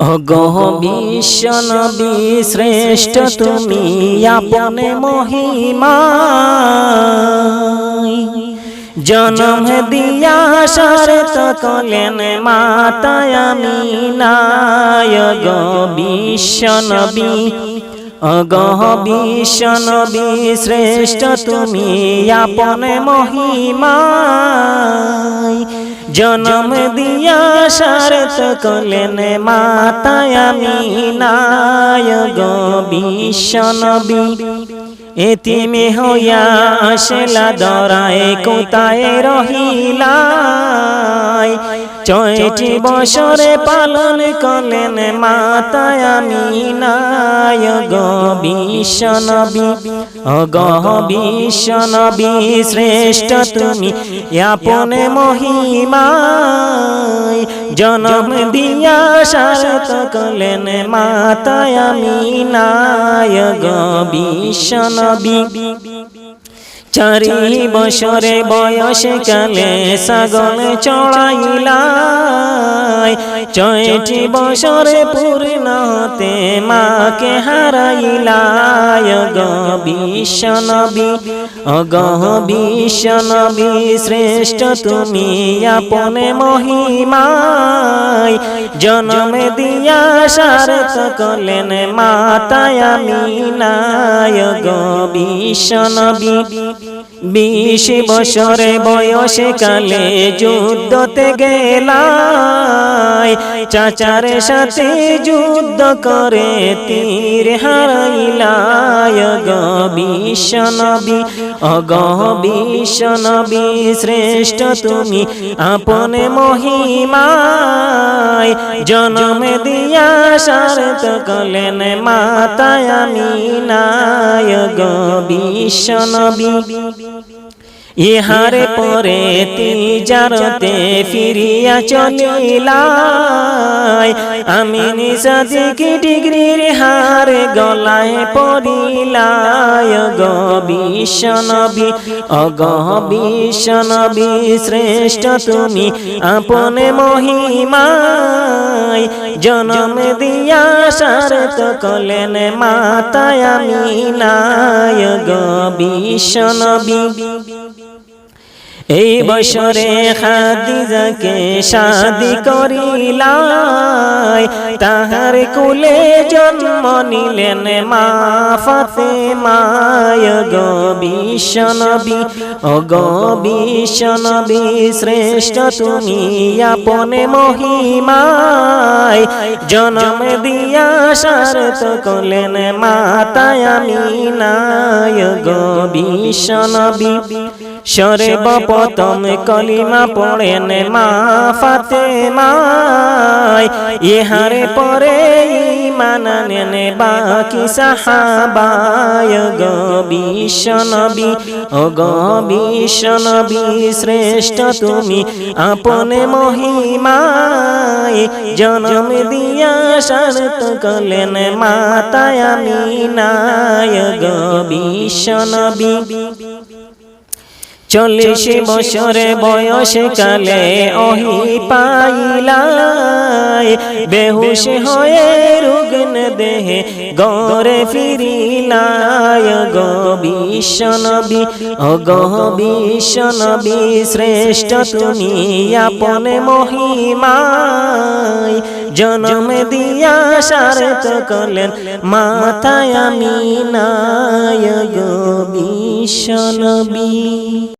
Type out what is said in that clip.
অগহ বিশ্ব নবী শ্রেষ্ঠ তুমি আপনে মহিমা জনম দিয়া শরত কলেন মাতায় আমি নায়গ বিশ্ব নবী অগহ বিশ্ব নবী শ্রেষ্ঠ তুমি আপনে মহিমা জনম দিয়া শরত কলেন মাতায় আমি নায়গ বিশ্ব নবী। এতিমে হইয়া আসলা দরায় কোথায় রহিলাই? ছয়টি বছরে পালন করলেন মাতায় আমি নায়গ বিশ্ব নবী অগহ বিশ্ব নবী শ্রেষ্ঠ তুমি আপনে মহিমায়। জনম দিয়া সারত করলেন মাতায় আমি নায়গ বিশ্ব নবী চারি বছরে বয়সে কালে সাগল চড়াইলাই। ছয়টি বছরে পূর্ণতে মাকে হারাইলাই। গ বিশ্ব নবী। অগহ বিশ্ব নবী শ্রেষ্ঠ তুমি আপনে মহিমায় জনম দিয়া সারত করলেন মাতায় আমি বিশ্ব নবী বিশ বছরে বয়সে কালে যুদ্ধতে গেলাই চাচার সাথে যুদ্ধ করে তীর হারাইলায়। গ বিশ্ব নবী অগহ বিশ্ব নবী শ্রেষ্ঠ তুমি, আপনে মহিমায় জনম দিয়া সারত কলেন মাতায় আমি নায় বিশ্ব নবী। ইহারে পরে তিজারতে ফিরিয়া চলিলাই। আমি নিসাদিকি ডিগ্রির হারে গলায় পড়িলায় গ বিশ্ব নবী অগ বিশ্ব নবী শ্রেষ্ঠ তুমি আপনে মহিমায় জনম দিয়া সারত কলেন মাতায় আমি নায়ক বিশ্ব নবী এই বছরে খাদিজাকে শাদি করিলাই তাহার কুলে জন্ম নিলেন মা ফাতে মায় গো। বিশ্ব নবী ও গো বিশ্ব নবী শ্রেষ্ঠ তুমি আপনে মহিমায়। জনম দিয়া সারত করলেন মাতায় আমি নায় গো বিশ্ব নবী সর্বপ্রথম কলিমা পড়েন মা ফাতে মায় ইহারে পরে মানা নেন বাকি সাহাবায় গ বিশ্ব নবী ও গ বিশ্ব নবী শ্রেষ্ঠ তুমি আপনে মহিমায় জনম দিয়া শরত কলেন মাতায় আমি নায়ক বিশ্ব নবী চল্লিশ বছরে বয়সে কালে ওহি পাইলাই। বেহুশ হয়ে রুগ্ন দেহে গরে ফিরিলায় গো বিশ্ব নবী ও গো বিশ্ব নবী শ্রেষ্ঠ তুমি আপনে মহিমায় জনম দিয়া সারত করলেন মাথায় আমি নায় গো বিশ্ব নবী।